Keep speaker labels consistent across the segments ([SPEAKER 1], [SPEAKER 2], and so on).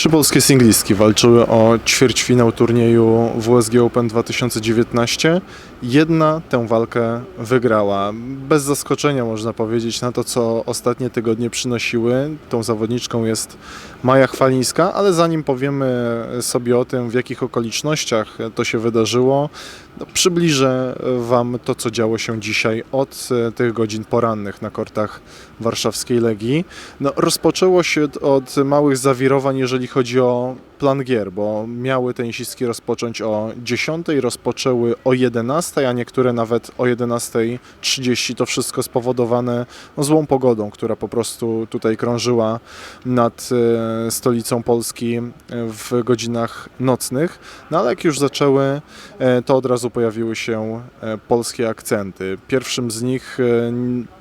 [SPEAKER 1] Trzy polskie singlistki walczyły o ćwierćfinał turnieju WSG Open 2019. Jedna tę walkę wygrała. Bez zaskoczenia można powiedzieć na to, co ostatnie tygodnie przynosiły. Tą zawodniczką jest Maja Chwalińska, ale zanim powiemy sobie o tym, w jakich okolicznościach to się wydarzyło, no przybliżę Wam to, co działo się dzisiaj od e, tych godzin porannych na kortach warszawskiej Legii. No, rozpoczęło się od, od małych zawirowań, jeżeli chodzi o plan gier, bo miały tenisistki rozpocząć o 10, rozpoczęły o 11, a niektóre nawet o 11.30. To wszystko spowodowane no, złą pogodą, która po prostu tutaj krążyła nad e, stolicą Polski e, w godzinach nocnych. No ale jak już zaczęły, e, to od razu pojawiły się e, polskie akcenty. Pierwszym z nich e,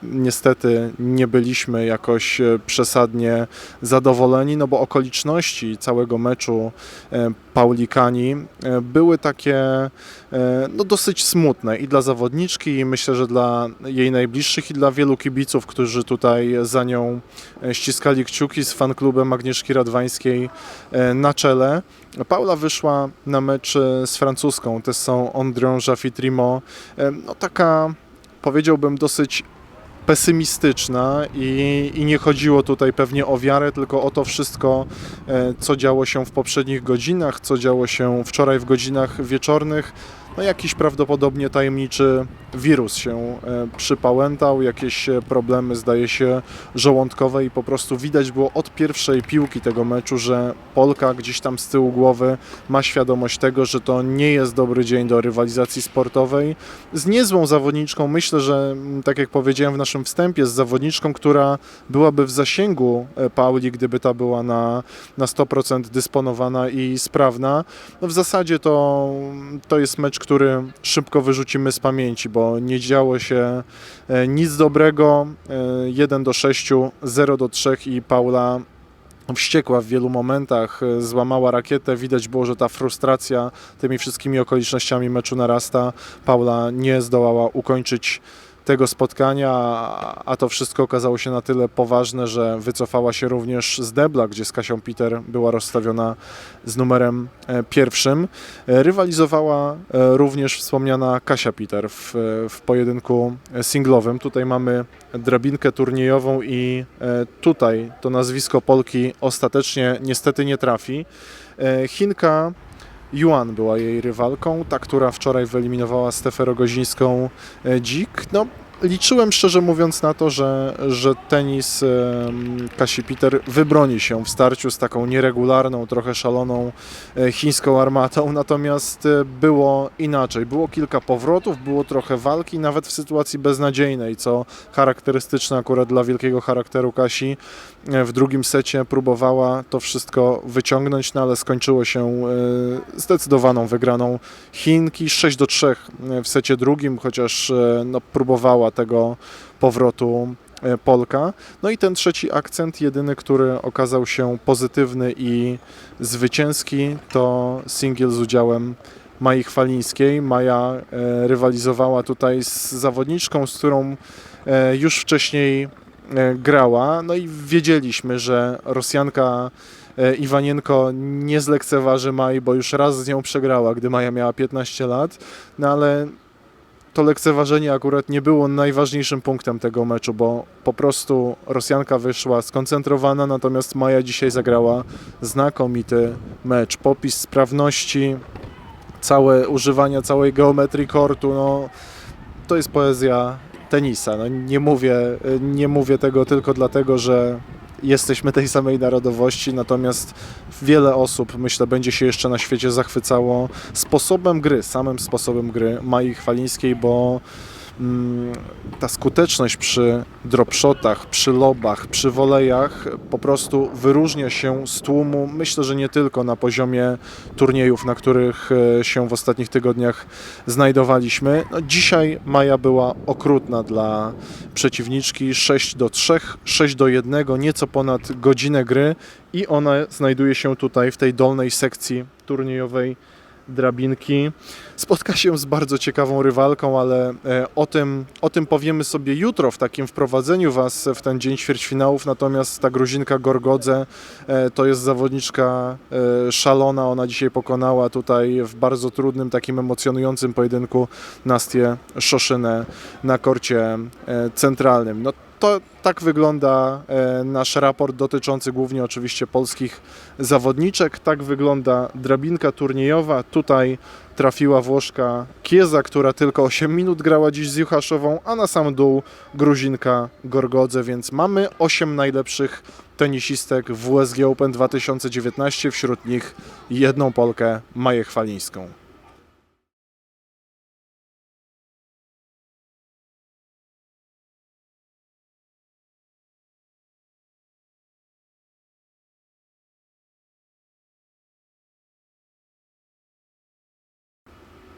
[SPEAKER 1] niestety nie byliśmy jakoś e, przesadnie zadowoleni, no bo okoliczności całego meczu e, Paulikani e, były takie e, no, dosyć smutne i dla zawodniczki, i myślę, że dla jej najbliższych, i dla wielu kibiców, którzy tutaj za nią ściskali kciuki z fanklubem Agnieszki Radwańskiej na czele. Paula wyszła na mecz z francuską Tessą Andrią Jaffitrimo. E, No taka, powiedziałbym, dosyć pesymistyczna i, i nie chodziło tutaj pewnie o wiarę, tylko o to wszystko, e, co działo się w poprzednich godzinach, co działo się wczoraj w godzinach wieczornych. No jakiś prawdopodobnie tajemniczy wirus się e, przypałętał, jakieś e, problemy zdaje się żołądkowe i po prostu widać było od pierwszej piłki tego meczu, że Polka gdzieś tam z tyłu głowy ma świadomość tego, że to nie jest dobry dzień do rywalizacji sportowej. Z niezłą zawodniczką, myślę, że tak jak powiedziałem w naszym wstępie, z zawodniczką, która byłaby w zasięgu e, Pauli, gdyby ta była na, na 100% dysponowana i sprawna. No w zasadzie to, to jest mecz, który szybko wyrzucimy z pamięci, bo nie działo się e, nic dobrego. E, 1 do 6, 0 do 3 i Paula wściekła w wielu momentach, e, złamała rakietę. Widać było, że ta frustracja tymi wszystkimi okolicznościami meczu narasta. Paula nie zdołała ukończyć tego spotkania, a- to wszystko okazało się na tyle poważne, że wycofała się również z debla, gdzie z Kasią Peter była rozstawiona z numerem e, pierwszym. E, Rywalizowała e, również wspomniana Kasia Peter w, w pojedynku singlowym. Tutaj mamy drabinkę turniejową i tutaj to nazwisko Polki ostatecznie niestety nie trafi. Chinka Yuan była jej rywalką, ta, która wczoraj wyeliminowała Stefę Rogozińską e, dzik. No, liczyłem szczerze mówiąc na to, że, że tenis Kasi Peter wybroni się w starciu z taką nieregularną, trochę szaloną e, chińską armatą, natomiast e, było inaczej. Było kilka powrotów, było trochę walki, nawet w sytuacji beznadziejnej, co charakterystyczne akurat dla wielkiego charakteru Kasi. E, W drugim secie próbowała to wszystko wyciągnąć, no ale skończyło się zdecydowaną wygraną Chinki 6 do 3 w secie drugim, chociaż no, próbowała tego powrotu e, Polka. No i ten trzeci akcent, jedyny, który okazał się pozytywny i zwycięski, to singiel z udziałem Mai Chwalińskiej. Maja e, rywalizowała tutaj z zawodniczką, z którą e, już wcześniej grała. No i wiedzieliśmy, że Rosjanka Iwanienko nie zlekceważy Mai, bo już raz z nią przegrała, gdy Maja miała 15 lat. No ale to lekceważenie akurat nie było najważniejszym punktem tego meczu, bo po prostu Rosjanka wyszła skoncentrowana, natomiast Maja dzisiaj zagrała znakomity mecz. Popis sprawności, całe używanie całej geometrii kortu, no to jest poezja tenisa. No, nie, mówię, nie mówię tego tylko dlatego, że jesteśmy tej samej narodowości, natomiast wiele osób, myślę, będzie się jeszcze na świecie zachwycało sposobem gry, samym sposobem gry Mai Chwalińskiej, bo ta skuteczność przy dropshotach, przy lobach, przy wolejach po prostu wyróżnia się z tłumu. Myślę, że nie tylko na poziomie turniejów, na których e, się w ostatnich tygodniach znajdowaliśmy. No, dzisiaj Maja była okrutna dla przeciwniczki 6 do 3, 6 do 1, nieco ponad godzinę gry i ona znajduje się tutaj w tej dolnej sekcji turniejowej drabinki. Spotka się z bardzo ciekawą rywalką, ale e, o tym, o tym powiemy sobie jutro w takim wprowadzeniu Was w ten dzień ćwierćfinałów. Natomiast ta Gruzinka Gorgodze e, to jest zawodniczka e, szalona. Ona dzisiaj pokonała tutaj w bardzo trudnym, takim emocjonującym pojedynku Nastię Szoszynę na korcie centralnym. No, to tak wygląda e, nasz raport dotyczący głównie oczywiście polskich zawodniczek. Tak wygląda drabinka turniejowa. Tutaj trafiła Włoszka Kieza, która tylko 8 minut grała dziś z Juchaszową, a na sam dół Gruzinka Gorgodze, więc mamy 8 najlepszych tenisistek w WSG Open 2019, wśród nich jedną Polkę Maję Chwalińską.